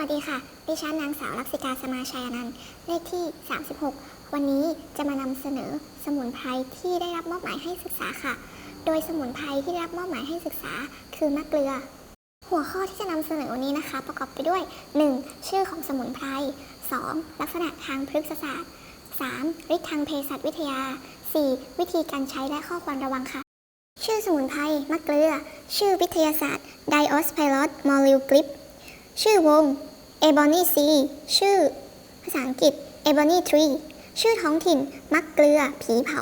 วัสดีค่ะ ดิฉันนางสาวลักษิกาสมาชัยนันต์เลขที่ 36 วันนี้จะมานำเสนอสมุนไพรที่ได้รับมอบหมายให้ศึกษาค่ะ โดยสมุนไพรที่ได้รับมอบหมายให้ศึกษาคือมะเกลือ หัวข้อที่จะนำเสนอวันนี้นะคะ ประกอบไปด้วย 1. ชื่อของสมุนไพร 2. ลักษณะทางพฤกษศาสตร์ 3. ฤทธิ์ทางเภสัชวิทยา 4. วิธีการใช้และข้อควรระวังค่ะ ชื่อสมุนไพรมะเกลือ ชื่อวิทยาศาสตร์ Diospyros m o l i l g r i p ชื่อวง Ebony C ชื่อ ภาษาอังกฤษ Ebony Tree ชื่อท้องถิ่น มักเกลือ ผีเผา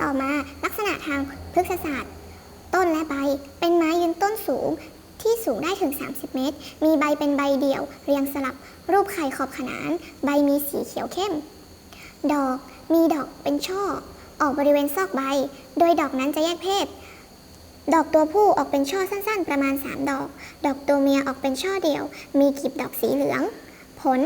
ต่อมาลักษณะทางพฤกษศาสตร์ ต้นและใบ เป็นไม้ยืนต้นสูงที่สูงได้ถึง 30 เมตร มีใบเป็นใบเดี่ยว เรียงสลับ รูปไข่ขอบขนาน ใบมีสีเขียวเข้ม ดอก มีดอกเป็นช่อ ออกบริเวณซอกใบ โดยดอกนั้นจะแยกเพศ ดอกตัวผู้ออกเป็นช่อสั้นๆ ประมาณ 3 ดอก ดอกตัวเมียออกเป็นช่อเดียว มีกลีบดอกสีเหลือง ผล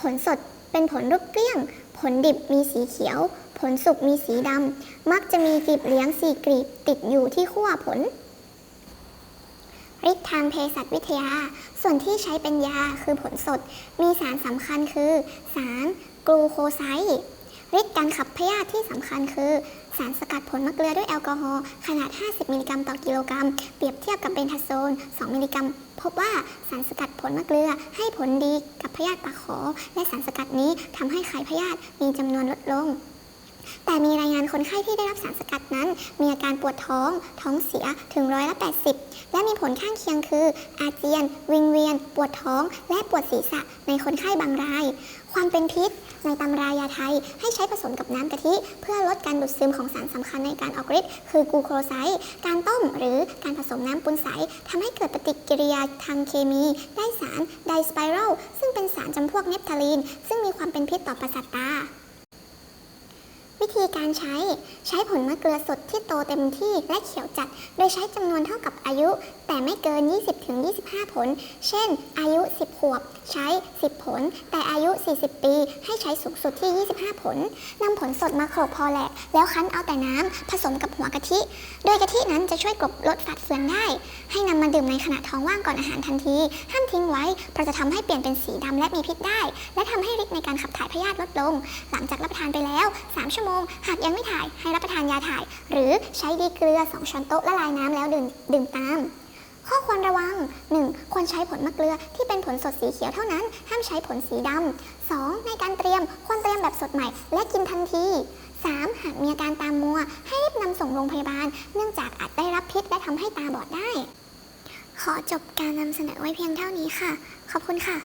ผลสดเป็นผลรูปเกลี้ยง ผลดิบมีสีเขียว ผลสุกมีสีดำ มักจะมีกลีบเลี้ยงสี่กลีบติดอยู่ที่ขั้วผลฤทธิ์ทางเภสัชวิทยา ส่วนที่ใช้เป็นยาคือผลสด มีสารสำคัญคือ สารกลูโคไซด์ฤทธิ์การขับพยาธิที่สำคัญคือ สารสกัดผลมะเกลือด้วยแอลกอฮอล์ขนาด 50 มิลลิกรัมต่อกิโลกรัม เปรียบเทียบกับเบนทาโซน 2 มิลลิกรัม พบว่าสารสกัดผลมะเกลือให้ผลดีกับพยาธิปากขอ และสารสกัดนี้ทำให้ไข่พยาธิมีจำนวนลดลง แต่มีรายงานคนไข้ที่ได้รับสารสกัดนั้น มีอาการปวดท้อง ท้องเสียถึงร้อยละ 80 และมีผลข้างเคียงคือ อาเจียน วิงเวียน ปวดท้อง และปวดศีรษะในคนไข้บางราย ความเป็นพิษ ในตำรายาไทยให้ใช้ผสมกับน้ำกะทิ เพื่อลดการดูดซึมของสารสำคัญในการออกฤทธิ์คือกูโครไซด์การต้มหรือการผสมน้ำปุนใสทำให้เกิดปฏิกิริยาทางเคมี ได้สารไดสไปรัลซึ่งเป็นสารจำพวกเนปทาลีน ซึ่งมีความเป็นพิษต่อประสาทตา วิธีการใช้ใช้ผลมะเกลือสดที่โตเต็มที่และเขียวจัด โดยใช้จำนวนเท่ากับอายุ แต่ไม่เกิน 20-25 ผล เช่น อายุ 10 ขวบ ใช้ 10 ผล แต่อายุ 40 ปี ให้ใช้สูงสุดที่ 25 ผลนำผลสดมาโขลกพอแหลกแล้วคั้นเอาแต่น้ำผสมกับหัวกะทิ โดยกะทินั้นจะช่วยกลบลดฟัดเฟืองได้ ให้นำมาดื่มในขณะท้องว่างก่อนอาหารทันที ห้ามทิ้งไว้เพราะจะทำให้เปลี่ยนเป็นสีดำและมีพิษได้ และทำให้ฤทธิ์ในการขับถ่ายพยาธิลดลง หลังจากรับประทานไปแล้ว 3 ชั่วโมงมง หากยังไม่ถ่ายให้รับประทานยาถ่าย หรือใช้ดีเกลือ 2 ช้อนโต๊ะละลายน้ำแล้วดื่มดื่มตาม ข้อควรระวัง 1. ควรใช้ผลมะเกลือที่เป็นผลสดสีเขียวเท่านั้น ห้ามใช้ผลสีดำ 2. ในการเตรียมควรเตรียมแบบสดใหม่ และกินทันที 3. หากมีอาการตามมัว ให้รีบนำส่งโรงพยาบาล เนื่องจากอาจได้รับพิษและทำให้ตาบอดได้ ขอจบการนำเสนอไว้เพียงเท่านี้ค่ะ ขอบคุณค่ะ